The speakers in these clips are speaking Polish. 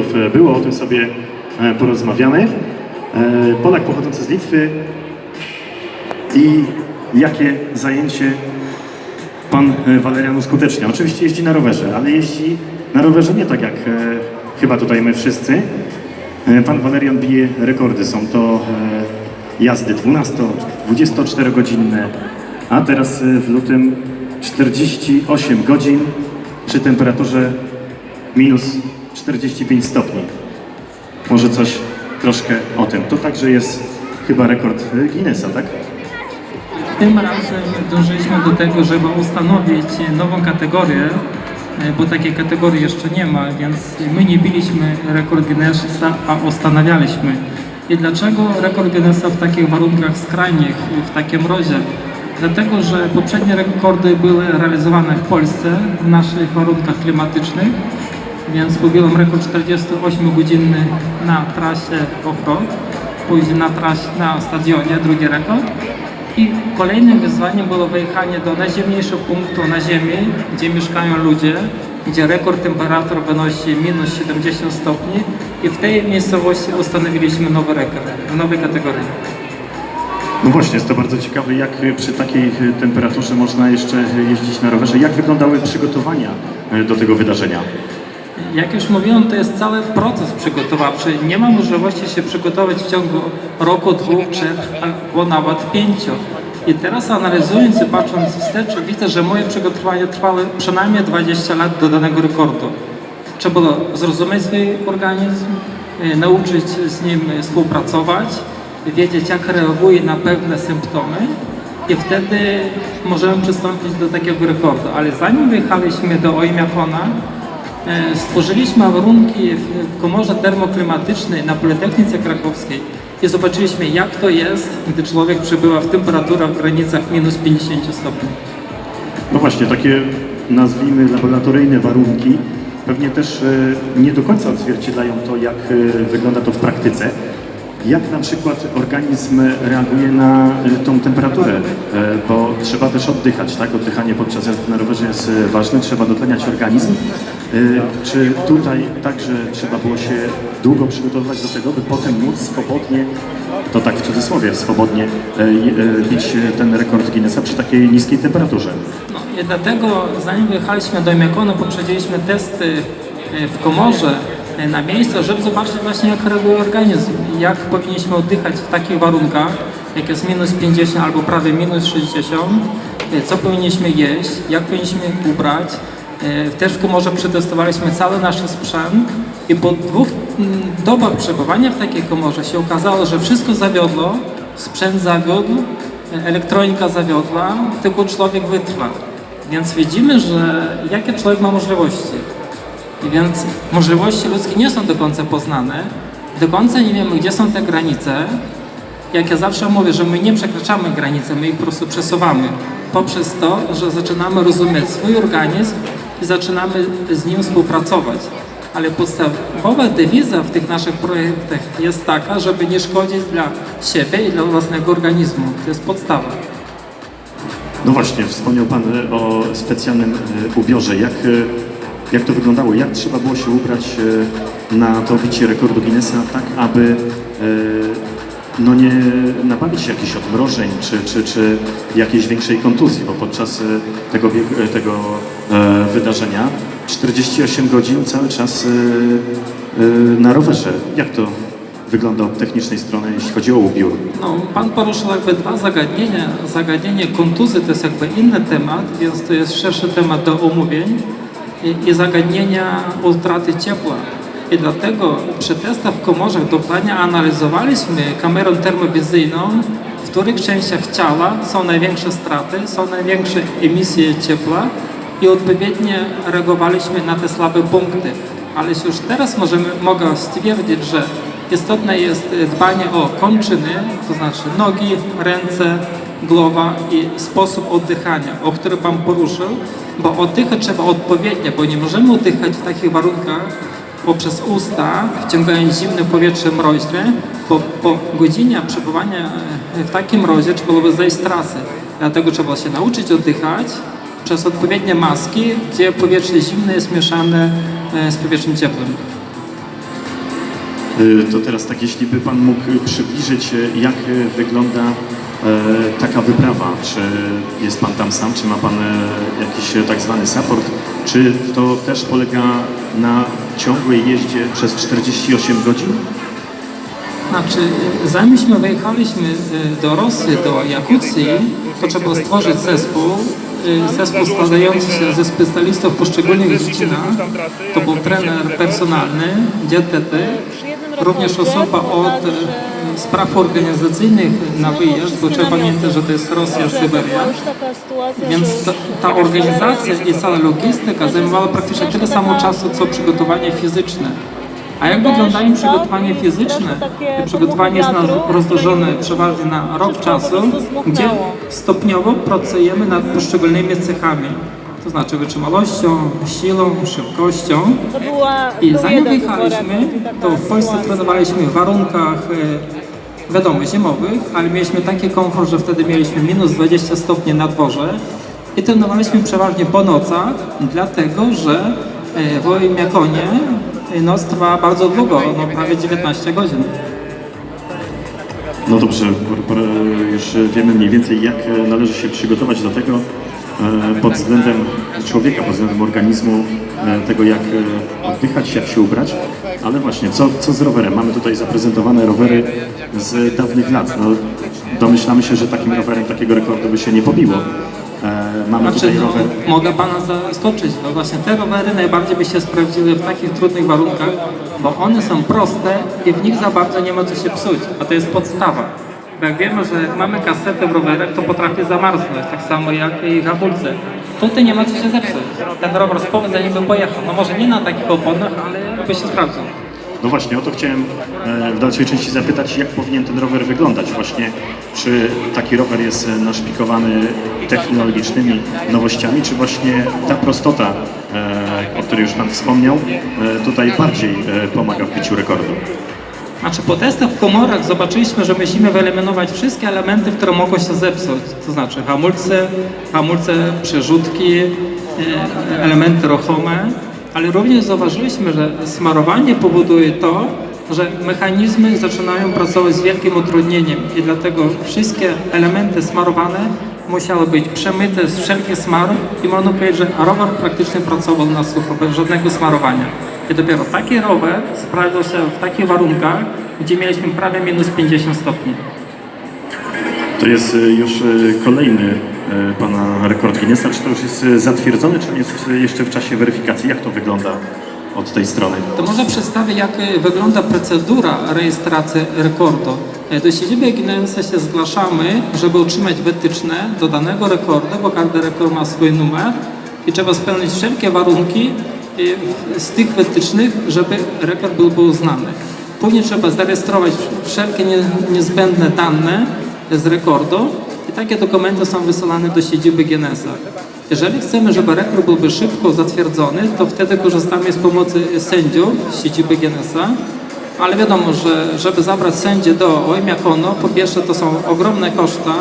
E, było, o tym sobie e, porozmawiamy. E, Polak pochodzący z Litwy i jakie zajęcie pan Walerian uskutecznia. Oczywiście jeździ na rowerze, ale jeździ na rowerze nie tak jak chyba tutaj my wszyscy. Pan Walerian bije rekordy. Są to jazdy 12-24 godzinne, a teraz w lutym 48 godzin przy temperaturze minus 45 stopni. Może coś troszkę o tym. To także jest chyba rekord Guinnessa, tak? Tym razem dążyliśmy do tego, żeby ustanowić nową kategorię, bo takiej kategorii jeszcze nie ma, więc my nie biliśmy rekord Guinnessa, a ustanawialiśmy. I dlaczego rekord Guinnessa w takich warunkach skrajnych, w takim mrozie? Dlatego, że poprzednie rekordy były realizowane w Polsce w naszych warunkach klimatycznych, więc pobiłem rekord 48-godzinny na trasie off-road, później na trasie, na stadionie drugi rekord. I kolejnym wyzwaniem było wyjechanie do najzimniejszego punktu na Ziemi, gdzie mieszkają ludzie, gdzie rekord temperatur wynosi minus 70 stopni i w tej miejscowości ustanowiliśmy nowy rekord w nowej kategorii. No właśnie, jest to bardzo ciekawe, jak przy takiej temperaturze można jeszcze jeździć na rowerze. Jak wyglądały przygotowania do tego wydarzenia? Jak już mówiłem, to jest cały proces przygotowawczy. Nie ma możliwości się przygotować w ciągu roku, dwóch, trzech albo nawet pięciu. I teraz analizując i patrząc wstecz, widzę, że moje przygotowania trwały przynajmniej 20 lat do danego rekordu. Trzeba było zrozumieć swój organizm, e, nauczyć z nim współpracować, wiedzieć jak reaguje na pewne symptomy i wtedy możemy przystąpić do takiego rekordu. Ale zanim wyjechaliśmy do Oimiakona, E, Stworzyliśmy warunki w w komorze termoklimatycznej na Politechnice Krakowskiej i zobaczyliśmy jak to jest, gdy człowiek przebywa w temperaturach w granicach minus 50 stopni. No właśnie, takie nazwijmy laboratoryjne warunki pewnie też e, nie do końca odzwierciedlają to, jak e, wygląda to w praktyce. Jak na przykład organizm reaguje na tą temperaturę, E, bo trzeba też oddychać, tak? Oddychanie podczas jazdy na rowerze jest e, ważne, trzeba dotleniać organizm. E, Czy tutaj także trzeba było się długo przygotowywać do tego, by potem móc swobodnie, to tak w cudzysłowie, swobodnie bić ten rekord Guinnessa przy takiej niskiej temperaturze? No dlatego zanim wyjechaliśmy do Oimiakonu, poprzedziliśmy testy w komorze na miejscu, żeby zobaczyć właśnie jak reaguje organizm, jak powinniśmy oddychać w takich warunkach, jak jest minus 50 albo prawie minus 60, e, co powinniśmy jeść, jak powinniśmy ubrać. E, w komorze przetestowaliśmy cały nasz sprzęt i po dwóch mm, dobach przebywania w takiej komorze się okazało, że wszystko zawiodło, sprzęt zawiódł, e, elektronika zawiodła, tylko człowiek wytrwa. Więc widzimy, że jakie człowiek ma możliwości. I więc możliwości ludzkie nie są do końca poznane, do końca nie wiemy, gdzie są te granice. Jak ja zawsze mówię, że my nie przekraczamy granicy, my ich po prostu przesuwamy. Poprzez to, że zaczynamy rozumieć swój organizm i zaczynamy z nim współpracować. Ale podstawowa dewiza w tych naszych projektach jest taka, żeby nie szkodzić dla siebie i dla własnego organizmu. To jest podstawa. No właśnie, wspomniał Pan e, o specjalnym e, ubiorze. Jak, e, jak to wyglądało? Jak trzeba było się ubrać na to bicie rekordu Guinnessa, tak aby e, no nie nabawić się jakichś odmrożeń czy, czy, czy jakiejś większej kontuzji, bo podczas e, tego, e, tego wydarzenia 48 godzin cały czas na rowerze. Jak to wygląda od technicznej strony, jeśli chodzi o ubiór? No, pan poruszył jakby dwa zagadnienia. Zagadnienie kontuzji to jest jakby inny temat, więc to jest szerszy temat do omówień i, i zagadnienia utraty ciepła. I dlatego przy testach w komorze dokładnie analizowaliśmy kamerą termowizyjną, w których częściach ciała są największe straty, są największe emisje ciepła i odpowiednio reagowaliśmy na te słabe punkty. Ale już teraz możemy, mogę stwierdzić, że istotne jest dbanie o kończyny, to znaczy nogi, ręce, głowa i sposób oddychania, o który Pan poruszył, bo oddychać trzeba odpowiednio, bo nie możemy oddychać w takich warunkach poprzez usta, wciągając zimne powietrze mroźne, bo po godzinie przebywania w takim mrozie trzeba byłoby zejść z trasy. Dlatego trzeba się nauczyć oddychać przez odpowiednie maski, gdzie powietrze zimne jest mieszane e, z powietrzem ciepłym. Y, To teraz tak, jeśli by Pan mógł przybliżyć, jak y, wygląda e, taka wyprawa. Czy jest Pan tam sam, czy ma Pan e, jakiś e, tak zwany support, czy to też polega na ciągłej jeździe przez 48 godzin? Znaczy, zanim wyjechaliśmy do Rosji, do Jakucji, to trzeba stworzyć zespół, zespół składający się ze specjalistów w poszczególnych dziedzinach. To był trener personalny, dietetyk, również osoba od y, spraw organizacyjnych na wyjazd, bo trzeba pamiętać, że to jest Rosja, Syberia. Więc ta, ta organizacja i cała logistyka zajmowała praktycznie tyle samo czasu, co przygotowanie fizyczne. A jak wyglądają przygotowanie fizyczne? Przygotowanie jest rozłożone przeważnie na rok czasu, gdzie stopniowo pracujemy nad poszczególnymi cechami. To znaczy wytrzymałością, siłą, szybkością. I zanim wyjechaliśmy, to w. Polsce trenowaliśmy w warunkach e, wiadomo, zimowych, ale mieliśmy taki komfort, że wtedy mieliśmy minus 20 stopni na dworze i trenowaliśmy przeważnie po nocach, dlatego że e, w Oimiakonie e, noc trwa bardzo długo, no prawie 19 godzin. No dobrze, już wiemy mniej więcej, jak należy się przygotować do tego pod względem człowieka, pod względem organizmu, e, tego jak e, oddychać, jak się ubrać. Ale właśnie, co, co z rowerem? Mamy tutaj zaprezentowane rowery z dawnych lat. No, domyślamy się, że takim rowerem takiego rekordu by się nie pobiło. E, Mamy Znaczy, tutaj no, rower. mogę Pana zaskoczyć, bo właśnie te rowery najbardziej by się sprawdziły w takich trudnych warunkach, bo one są proste i w nich za bardzo nie ma co się psuć, a to jest podstawa. Jak wiemy, że jak mamy kasetę w rowerach, to potrafi zamarznąć, tak samo jak i hamulce. Tutaj nie ma co się zepsuć. Ten rower z powodzeniem by pojechał. No może nie na takich oponach, ale by się sprawdził. No właśnie, o to chciałem e, w dalszej części zapytać, jak powinien ten rower wyglądać właśnie, czy taki rower jest naszpikowany technologicznymi nowościami, czy właśnie ta prostota, e, o której już Pan wspomniał, e, tutaj bardziej pomaga w biciu rekordu. Znaczy po testach w komorach zobaczyliśmy, że musimy wyeliminować wszystkie elementy, które mogą się zepsuć. To znaczy hamulce, hamulce, przerzutki, e, elementy ruchome, ale również zauważyliśmy, że smarowanie powoduje to, że mechanizmy zaczynają pracować z wielkim utrudnieniem i dlatego wszystkie elementy smarowane musiały być przemyte z wszelkich smarów i można powiedzieć, że rower praktycznie pracował na sucho, bez żadnego smarowania. I dopiero taki rower sprawdzał się w takich warunkach, gdzie mieliśmy prawie minus 50 stopni. To jest e, już e, kolejny e, Pana rekord Guinnessa, czy to już jest zatwierdzony, czy on jest jeszcze w czasie weryfikacji? Jak to wygląda od tej strony? To może przedstawię, jak e, wygląda procedura rejestracji rekordu. E, Do siedziby Guinnessa się zgłaszamy, żeby utrzymać wytyczne do danego rekordu, bo każdy rekord ma swój numer i trzeba spełnić wszelkie warunki e, z tych wytycznych, żeby rekord był, był. Później trzeba zarejestrować wszelkie nie, niezbędne dane z rekordu i takie dokumenty są wysyłane do siedziby Guinnessa. Jeżeli chcemy, żeby rekord byłby szybko zatwierdzony, to wtedy korzystamy z pomocy sędziów siedziby Guinnessa, ale wiadomo, że żeby zabrać sędzię do Oimiakono, po pierwsze to są ogromne koszta,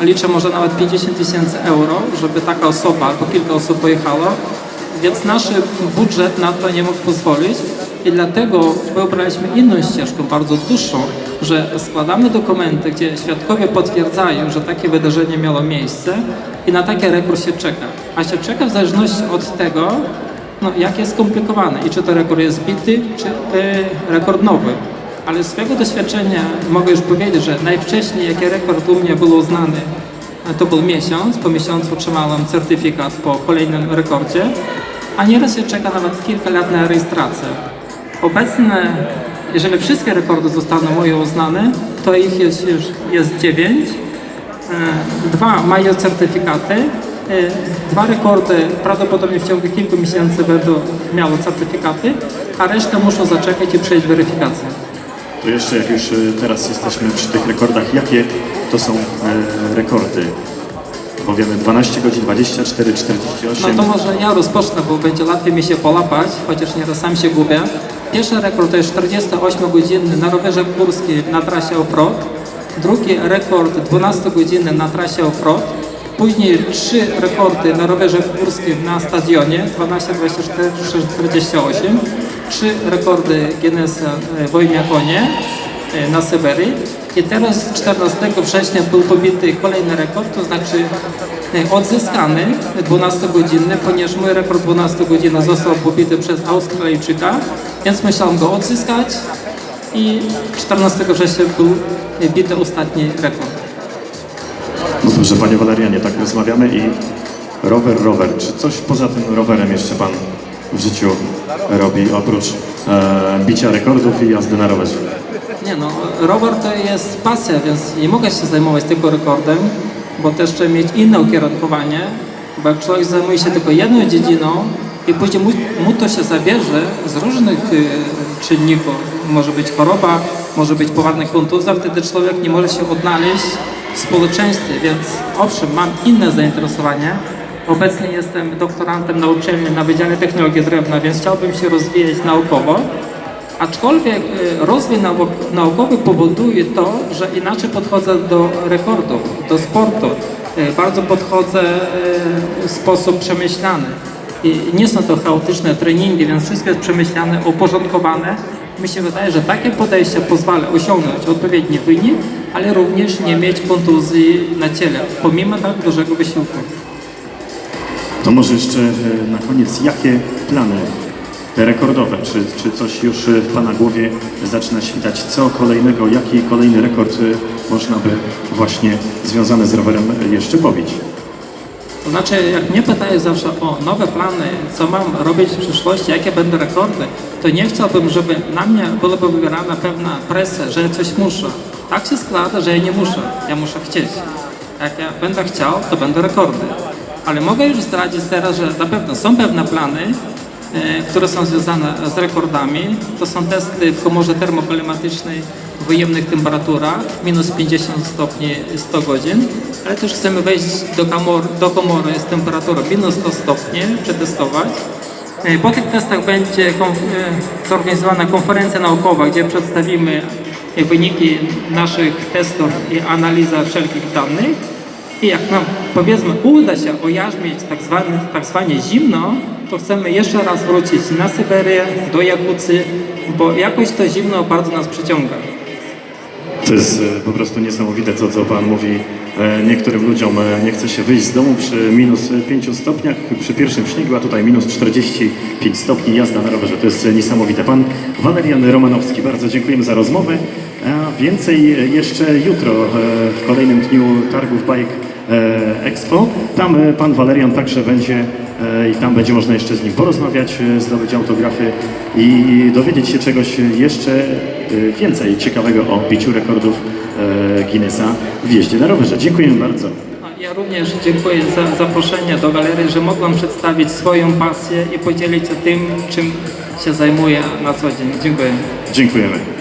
liczę może nawet 50 tysięcy euro, żeby taka osoba albo kilka osób pojechało, więc nasz budżet na to nie mógł pozwolić i dlatego wybraliśmy inną ścieżkę, bardzo dłuższą, że składamy dokumenty, gdzie świadkowie potwierdzają, że takie wydarzenie miało miejsce i na taki rekord się czeka. A się czeka w zależności od tego, no, jak jest skomplikowany i czy to rekord jest bity, czy y, rekord nowy. Ale z swojego doświadczenia mogę już powiedzieć, że najwcześniej jaki rekord u mnie był uznany, e, to był miesiąc. Po miesiącu otrzymałem certyfikat po kolejnym rekordzie, a nieraz się czeka nawet kilka lat na rejestrację. Obecnie, jeżeli wszystkie rekordy zostaną moje uznane, to ich jest już jest dziewięć. E, Dwa mają certyfikaty. E, Dwa rekordy prawdopodobnie w ciągu kilku miesięcy będą miały certyfikaty, a resztę muszą zaczekać i przejść weryfikację. To jeszcze jak już e, teraz jesteśmy przy tych rekordach, jakie to są rekordy? Bo wiemy 12 godzin, 24, No 48. to może ja rozpocznę, bo będzie łatwiej mi się polapać, chociaż nieraz sam się gubię. Pierwszy rekord to jest 48-godzinny na rowerze górskim na trasie off-road. Drugi rekord 12-godzinny na trasie off-road. Później trzy rekordy na rowerze górskim na stadionie 12, 24, 48. Trzy rekordy Guinnessa e, w Oymyakonie e, na Syberii. I teraz 14 września był pobity kolejny rekord, to znaczy e, odzyskany 12-godzinny, ponieważ mój rekord 12 godzin został pobity przez Australijczyka, więc musiałem go odzyskać i 14 września był e, bity ostatni rekord. No dobrze, panie Walerianie, tak rozmawiamy i rower, rower. Czy coś poza tym rowerem jeszcze pan w życiu robi, oprócz e, bicia rekordów i jazdy na rowerze? Nie no, rower to jest pasja, więc nie mogę się zajmować tylko rekordem, bo też trzeba mieć inne ukierunkowanie, bo jak człowiek zajmuje się tylko jedną dziedziną i później mu, mu to się zabierze z różnych y, czynników, może być choroba, może być poważna kontuzja, wtedy człowiek nie może się odnaleźć w społeczeństwie, więc owszem, mam inne zainteresowanie. Obecnie jestem doktorantem na uczelni na Wydziale Technologii Drewna, więc chciałbym się rozwijać naukowo. Aczkolwiek y, rozwój nauk- naukowy powoduje to, że inaczej podchodzę do rekordów, do sportu. Y, Bardzo podchodzę y, w sposób przemyślany. Nie są to chaotyczne treningi, więc wszystko jest przemyślane, uporządkowane. Mi się wydaje, że takie podejście pozwala osiągnąć odpowiedni wynik, ale również nie mieć kontuzji na ciele, pomimo tak dużego wysiłku. To może jeszcze na koniec, jakie plany rekordowe? Czy, czy coś już e, w Pana głowie zaczyna świtać? Co kolejnego, jaki kolejny rekord e, można by właśnie związany z rowerem e, jeszcze pobić? To znaczy, jak mnie pytają zawsze o nowe plany, co mam robić w przyszłości, jakie będą rekordy, to nie chciałbym, żeby na mnie byłaby wywierana pewna presja, że coś muszę. Tak się składa, że ja nie muszę, ja muszę chcieć. Jak ja będę chciał, to będą rekordy. Ale mogę już zdradzić teraz, że na pewno są pewne plany, które są związane z rekordami. To są testy w komorze termoklimatycznej w ujemnych temperaturach, minus 50 stopni 100 godzin, ale też chcemy wejść do, komor, do komory z temperaturą minus 100 stopni, przetestować. E, Po tych testach będzie e, zorganizowana konferencja naukowa, gdzie przedstawimy e, wyniki naszych testów i analiza wszelkich danych. I jak nam powiedzmy uda się ojarzmić tak zwane, tak zwanie zimno, to chcemy jeszcze raz wrócić na Syberię, do Jakucy, bo jakoś to zimno bardzo nas przyciąga. To jest e, po prostu niesamowite to, co Pan mówi. E, Niektórym ludziom e, nie chce się wyjść z domu przy minus 5 stopniach, przy pierwszym śniegu, a tutaj minus 45 stopni jazda na rowerze. To jest niesamowite. Pan Walerian Romanowski, bardzo dziękujemy za rozmowę. A więcej jeszcze jutro w kolejnym dniu targów bajek Expo. Tam e, Pan Walerian także będzie e, i tam będzie można jeszcze z nim porozmawiać, e, zdobyć autografy i dowiedzieć się czegoś jeszcze e, więcej ciekawego o biciu rekordów e, Guinnessa w jeździe na rowerze. Dziękujemy bardzo. Ja również dziękuję za zaproszenie do galerii, że mogłem przedstawić swoją pasję i podzielić się tym, czym się zajmuję na co dzień. Dziękuję. Dziękujemy.